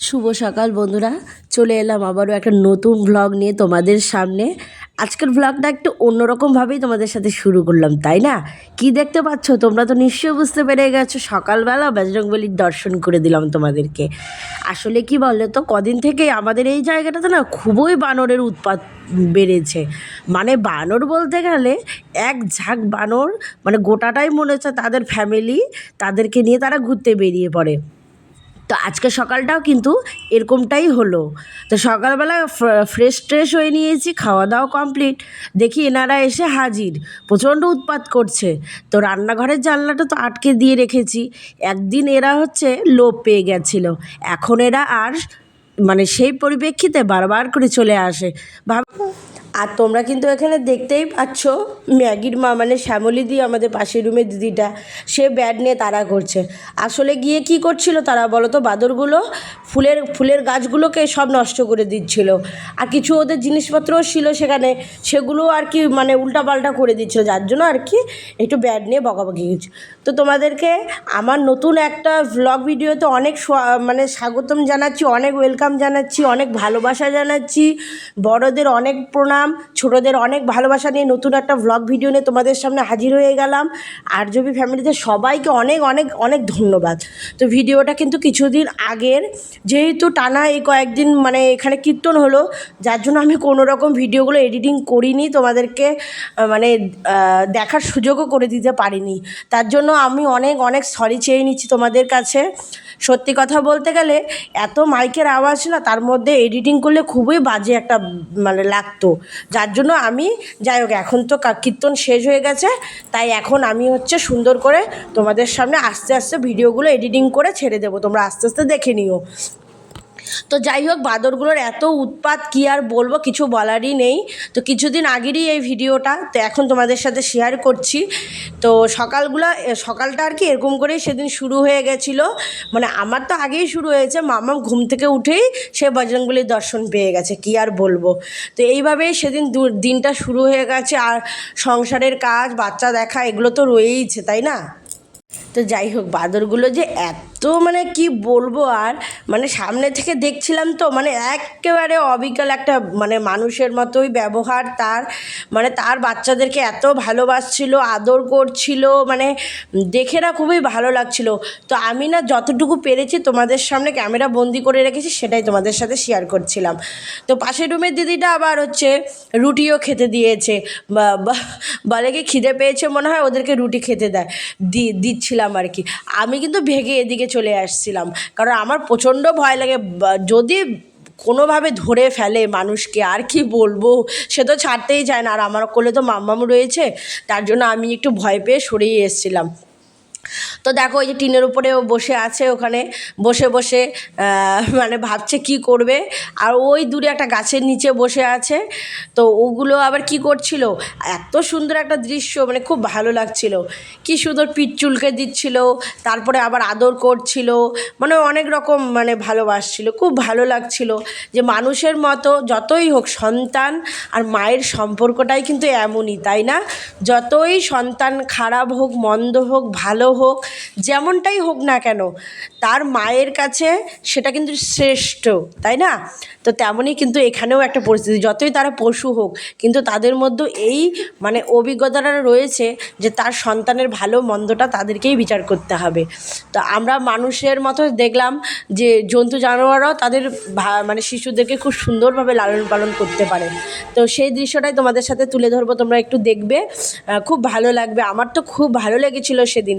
শুভ সকাল, বন্ধুরা। চলে এলাম আবারও একটা নতুন ভ্লগ নিয়ে তোমাদের সামনে। আজকের ভ্লগটা একটু অন্যরকমভাবেই তোমাদের সাথে শুরু করলাম, তাই না? কি দেখতে পাচ্ছ? তোমরা তো নিশ্চয়ই বুঝতে পেরে গেছো। সকালবেলা বজরংবলির দর্শন করে দিলাম তোমাদেরকে। আসলে কি বলো তো কদিন থেকে আমাদের এই জায়গাটাতে না খুবই বানরের উৎপাত বেড়েছে। মানে বানর বলতে গেলে এক ঝাঁক বানর মানে গোটাটাই মনে হচ্ছে তাদের ফ্যামিলি তাদেরকে নিয়ে তারা ঘুরতে বেরিয়ে পড়ে। তো আজকে সকালটাও কিন্তু এরকমটাই হলো। তো সকালবেলা ফ্রেশ ট্রেশ হয়ে নিয়েছি খাওয়া দাওয়া কমপ্লিট দেখি এনারা এসে হাজির, প্রচণ্ড উৎপাত করছে। তো রান্নাঘরের জানলাটা তো আটকে দিয়ে রেখেছি। একদিন এরা হচ্ছে লোপ পেয়ে গেছিল। এখন এরা আর মানে সেই পরিপ্রেক্ষিতে বারবার করে চলে আসে। ভাব আর তোমরা কিন্তু এখানে দেখতেই পাচ্ছ ম্যাগির মা মানে শ্যামলি দি, আমাদের পাশের রুমে দিদিটা। সে ব্যাড নিয়ে তারা করছে। আসলে গিয়ে কি করছিল তারা বলো তো? বাদরগুলো ফুলের ফুলের গাছগুলোকে সব নষ্ট করে দিচ্ছিল। আর কিছু ওদের জিনিসপত্রও ছিল সেখানে, সেগুলো আর কি মানে উল্টাপাল্টা করে দিচ্ছিল। যার জন্য আর কি একটু ব্যাড নিয়ে বকাবকি হচ্ছে তো তোমাদেরকে আমার নতুন একটা ভ্লগ ভিডিওতে অনেক মানে স্বাগতম জানাচ্ছি, অনেক ওয়েলকাম জানাচ্ছি, অনেক ভালোবাসা জানাচ্ছি। বড়দের অনেক প্রণাম, ছোটদের অনেক ভালোবাসা নিয়ে নতুন একটা ভ্লগ ভিডিও নিয়ে তোমাদের সামনে হাজির হয়ে গেলাম। আরজবি ফ্যামিলিতে সবাইকে অনেক অনেক অনেক ধন্যবাদ। তো ভিডিওটা কিন্তু কিছুদিন আগের যেহেতু টানা এই কয়েকদিন মানে এখানে কীর্তন হলো, যার জন্য আমি কোনো রকম ভিডিওগুলো এডিটিং করিনি, তোমাদেরকে মানে দেখার সুযোগও করে দিতে পারিনি। তার জন্য আমি অনেক অনেক সরি চেয়ে নিচ্ছি তোমাদের কাছে। সত্যি কথা বলতে গেলে, এত মাইকের আওয়াজ না, তার মধ্যে এডিটিং করলে খুবই বাজে একটা মানে লাগতো। যার জন্য আমি, যাই হোক, এখন তো কীর্তন শেষ হয়ে গেছে, তাই এখন আমি হচ্ছে সুন্দর করে তোমাদের সামনে আস্তে আস্তে ভিডিওগুলো এডিটিং করে ছেড়ে দেবো। তোমরা আস্তে আস্তে দেখে নিও। তো যাই হোক, বাদরগুলোর এত উৎপাত কি আর বলব, কিছু বলারই নেই। তো কিছুদিন আগেরই এই ভিডিওটা, তো এখন তোমাদের সাথে শেয়ার করছি। তো সকালগুলো সকালটা আর কি এরকম করেই সেদিন শুরু হয়ে গেছিল। মানে আমার তো আগেই শুরু হয়েছে মামা ঘুম থেকে উঠেই সে বজরংবলির দর্শন পেয়ে গেছে, কি আর বলব। তো এইভাবেই সেদিন দিনটা শুরু হয়ে গেছে। আর সংসারের কাজ, বাচ্চা দেখা, এগুলো তো রয়েইছে, তাই না? তো যাই হোক, বাঁদরগুলো যে এত মানে কি বলব আর মানে সামনে থেকে দেখছিলাম তো মানে একেবারে অবিকল একটা মানে মানুষের মতোই ব্যবহার তার মানে তার বাচ্চাদেরকে এত ভালোবাসছিল, আদর করছিল মানে দেখে না খুবই ভালো লাগছিল। তো আমি না যতটুকু পেরেছি তোমাদের সামনে ক্যামেরা বন্দি করে রেখেছি, সেটাই তোমাদের সাথে শেয়ার করছিলাম। তো পাশের রুমের দিদিটা আবার হচ্ছে রুটিও খেতে দিয়েছে বলে কি খিদে পেয়েছে মনে হয়, ওদেরকে রুটি খেতে দেয়, দি দিচ্ছিলাম আর কি। আমি কিন্তু ভেগে এদিকে চলে আসছিলাম। কারণ আমার প্রচণ্ড ভয় লাগে। যদি কোনোভাবে ধরে ফেলে মানুষকে, আর কি বলব? সে তো ছাড়তেই চায় না। আর আমার কোলে তো মাম্মাম রয়েছে। তার জন্য আমি একটু ভয় পেয়ে সরেই এসেছিলাম। তো দেখো ওই যে টিনের উপরে ও বসে আছে ওখানে, বসে বসে মানে ভাবছে কি করবে। আর ওই দূরে একটা গাছের নিচে বসে আছে। তো ওগুলো আবার কি করছিল? এত সুন্দর একটা দৃশ্য মানে খুব ভালো লাগছিল। কি সুন্দর পিঠ চুলকে দিচ্ছিল, তারপরে আবার আদর করছিল মানে অনেক রকম মানে ভালোবাসছিল, খুব ভালো লাগছিল। যে মানুষের মতো যতই হোক সন্তান আর মায়ের সম্পর্কটাই কিন্তু এমনই, তাই না? যতই সন্তান খারাপ হোক, মন্দ হোক, ভালো হোক যেমনটাই হোক না কেন, তার মায়ের কাছে সেটা কিন্তু শ্রেষ্ঠ, তাই না? তো তেমনই কিন্তু এখানেও একটা পরিস্থিতি, যতই তারা পশু হোক, কিন্তু তাদের মধ্যে এই মানে অভিজ্ঞতাটা রয়েছে যে তার সন্তানের ভালো মন্দটা তাদেরকেই বিচার করতে হবে। তো আমরা মানুষের মতো দেখলাম যে জন্তু জানোয়াররাও তাদের মানে শিশুদেরকে খুব সুন্দরভাবে লালন পালন করতে পারে। তো সেই দৃশ্যটাই তোমাদের সাথে তুলে ধরবো, তোমরা একটু দেখবে। খুব ভালো লাগবে। আমার তো খুব ভালো লেগেছিল সেদিন।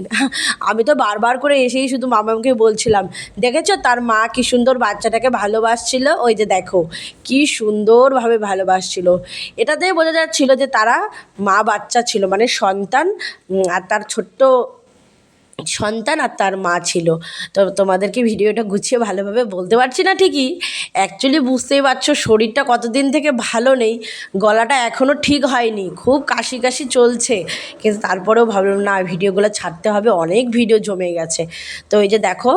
আমি তো বারবার করে এসেই শুধু মামাকে বলছিলাম, দেখেছ তার মা কি সুন্দর বাচ্চাটাকে ভালোবাসছিল? ওই যে দেখো, কি সুন্দরভাবে ভালোবাসছিল। এটাতেই বোঝা যাচ্ছিল যে তারা মা বাচ্চা ছিল মানে সন্তান আর তার ছোট্ট সন্তান আর তার মা ছিল। তো তোমাদেরকে ভিডিওটা গুছিয়ে ভালোভাবে বলতে পারছি না ঠিকই। অ্যাকচুয়ালি বুঝতেই পারছ, শরীরটা কতদিন থেকে ভালো নেই, গলাটা এখনও ঠিক হয়নি, খুব কাশি কাশি চলছে। কিন্তু তারপরেও ভাবলাম, না ভিডিওগুলো ছাড়তে হবে, অনেক ভিডিও জমে গেছে। তো এই যে দেখো,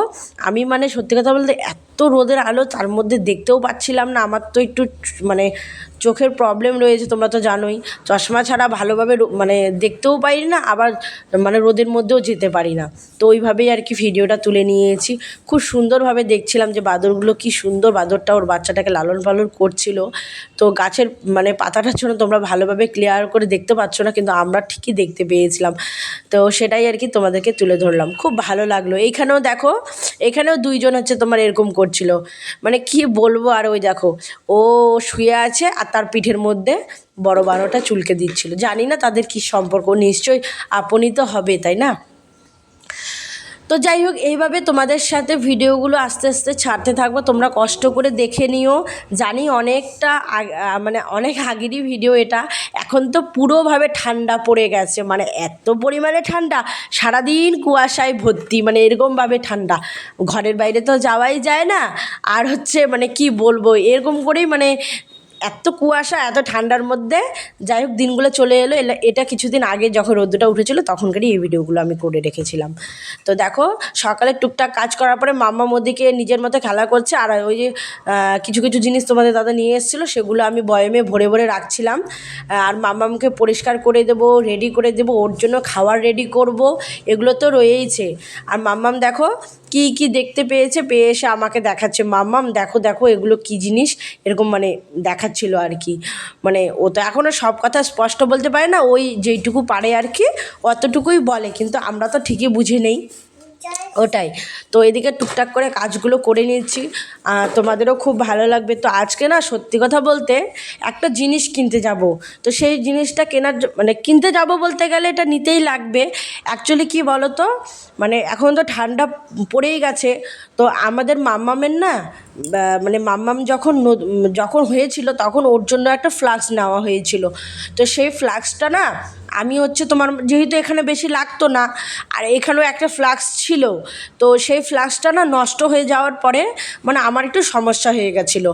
আমি মানে সত্যি কথা বলতে এত এত রোদের আলো, তার মধ্যে দেখতেও পাচ্ছিলাম না। আমার তো একটু মানে চোখের প্রবলেম রয়েছে, তোমরা তো জানোই। চশমা ছাড়া ভালোভাবে মানে দেখতেও পারি না, আবার মানে রোদের মধ্যেও যেতে পারি না। তো ওইভাবেই আর কি ভিডিওটা তুলে নিয়েছি। খুব সুন্দরভাবে দেখছিলাম যে বাদরগুলো কি সুন্দর বাদরটা, ওর বাচ্চাটাকে লালন পালন করছিল। তো গাছের মানে পাতাটার জন্য তোমরা ভালোভাবে ক্লিয়ার করে দেখতে পাচ্ছ না, কিন্তু আমরা ঠিকই দেখতে পেয়েছিলাম। তো সেটাই আর কি তোমাদেরকে তুলে ধরলাম। খুব ভালো লাগল। এইখানেও দেখো এখানেও দুইজন হচ্ছে তোমার এরকম করছিল। মানে কি বলব আর ওই দেখো, ও শুয়ে আছে আর তার পিঠের মধ্যে বড় বারোটা চুলকে দিচ্ছিল। জানি না তাদের কি সম্পর্ক, নিশ্চয়ই আপনি তো হবে, তাই না? তো যাই হোক, এইভাবে তোমাদের সাথে ভিডিওগুলো আস্তে আস্তে ছাড়তে থাকব। তোমরা কষ্ট করে দেখে নিও। জানি অনেকটা মানে অনেক আগেরই ভিডিও এটা। এখন তো পুরোভাবে ঠান্ডা পড়ে গেছে। মানে এত পরিমাণে ঠান্ডা। সারাদিন কুয়াশায় ভর্তি। মানে এরকমভাবে ঠান্ডা। ঘরের বাইরে তো যাওয়াই যায় না। আর হচ্ছে মানে কি বলব? এরকম করেই মানে এত কুয়াশা, এত ঠান্ডার মধ্যে, যাই হোক দিনগুলো চলে এলো এটা কিছুদিন আগে যখন রোদ্দুটা উঠেছিল, তখনকারই এই ভিডিওগুলো আমি করে রেখেছিলাম। তো দেখো, সকালে টুকটাক কাজ করার পরে মাম্মা মোদিকে নিজের মতো খেলা করছে, আর ওই যে কিছু কিছু জিনিস তোমাদের দাদা নিয়ে এসেছিল, সেগুলো আমি বয়মে ভরে ভরে রাখছিলাম। আর মাম্মামকে পরিষ্কার করে দেবো রেডি করে দেবো, ওর জন্য খাবার রেডি করব, এগুলো তো রয়েইছে। আর মাম্মাম দেখো, কি কি দেখতে পেয়েছে, পেয়ে এসে আমাকে দেখাচ্ছে। মাম্মাম, দেখো দেখো, এগুলো কি জিনিস, এরকম মানে দেখাচ্ছিল আর কি। মানে ও তো এখনও সব কথা স্পষ্ট বলতে পারে না, ওই যেইটুকু পারে আর কি, অতটুকুই বলে। কিন্তু আমরা তো ঠিকই বুঝে নেই। ওটাই। তো এদিকে টুকটাক করে কাজগুলো করে আহ, তোমাদেরও খুব ভালো লাগবে। তো আজকে না সত্যি কথা বলতে একটা জিনিস কিনতে যাব। তো সেই জিনিসটা কেনার মানে কিনতে যাব বলতে গেলে এটা নিতেই লাগবে। অ্যাকচুয়ালি কি বলো তো মানে এখন তো ঠান্ডা পড়েই গেছে। তো আমাদের মাম্মামের না মানে মাম্মাম যখন যখন হয়েছিল তখন ওর জন্য একটা ফ্লাক্স নেওয়া হয়েছিল। তো সেই ফ্লাক্সটা না আমি হচ্ছে তোমার যেহেতু এখানে বেশি লাগতো না আর এখানেও একটা ফ্লাক্স ছিল তো সেই ফ্লাস্কটা না নষ্ট হয়ে যাওয়ার পরে মানে আমার একটু সমস্যা হয়ে গেছিল।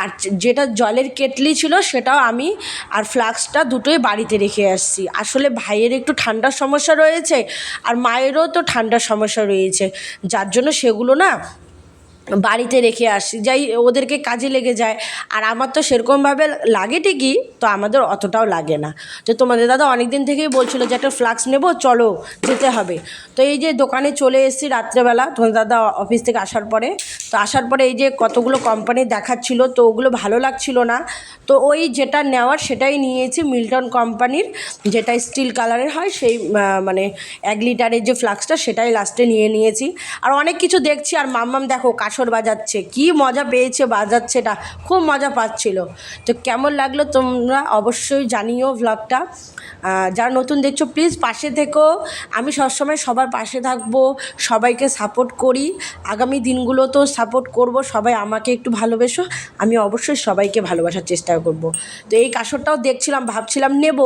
আর যেটা জলের কেটলি ছিল সেটাও আমি আর ফ্লাস্কটা দুটোই বাড়িতে রেখে আসছি। আসলে ভাইয়ের একটু ঠান্ডার সমস্যা রয়েছে আর মায়েরও তো ঠান্ডার সমস্যা রয়েছে। যার জন্য সেগুলো না বাড়িতে রেখে আসি। যাই ওদেরকে কাজে লেগে যায়। আর আমার তো সেরকমভাবে লাগে ঠিকই, তো আমাদের অতটাও লাগে না। তো তোমাদের দাদা অনেক দিন থেকেই বলছিল যে একটা ফ্লাক্স নেব, চলো যেতে হবে। তো এই যে দোকানে চলে এসেছি রাত্রেবেলা, তোমাদের দাদা অফিস থেকে আসার পরে। তো আসার পরে এই যে কতগুলো কোম্পানি দেখাচ্ছিল, তো ওগুলো ভালো লাগছিল না। তো ওই যেটা নেওয়ার সেটাই নিয়েছি মিল্টন কোম্পানির যেটা স্টিল কালারের হয়, সেই মানে এক লিটারের যে ফ্লাক্সটা সেটাই লাস্টে নিয়ে নিয়েছি। আর অনেক কিছু দেখছি, আর মাম্মাম দেখো কাসর বাজাচ্ছে, কি মজা পেয়েছে বাজাচ্ছে এটা খুব মজা পাচ্ছিল। তো কেমন লাগল তোমরা অবশ্যই জানিও ভ্লগটা যারা নতুন দেখছ প্লিজ পাশে থেকো। আমি সবসময় সবার পাশে থাকব, সবাইকে সাপোর্ট করি। আগামী দিনগুলো তো সাপোর্ট করব, সবাই আমাকে একটু ভালোবেসো। আমি অবশ্যই সবাইকে ভালোবাসার চেষ্টা করব। তো এই কাসরটাও দেখছিলাম, ভাবছিলাম নেব,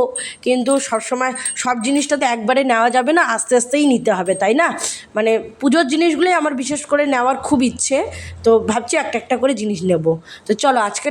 কিন্তু সবসময় সব জিনিসটা তো একবারে নেওয়া যাবে না, আস্তে আস্তেই নিতে হবে, তাই না? মানে পুজোর জিনিসগুলোই আমার বিশেষ করে নেওয়ার খুব ইচ্ছে। তো ভাবছি একটা একটা করে জিনিস নেব। তো চলো আজকে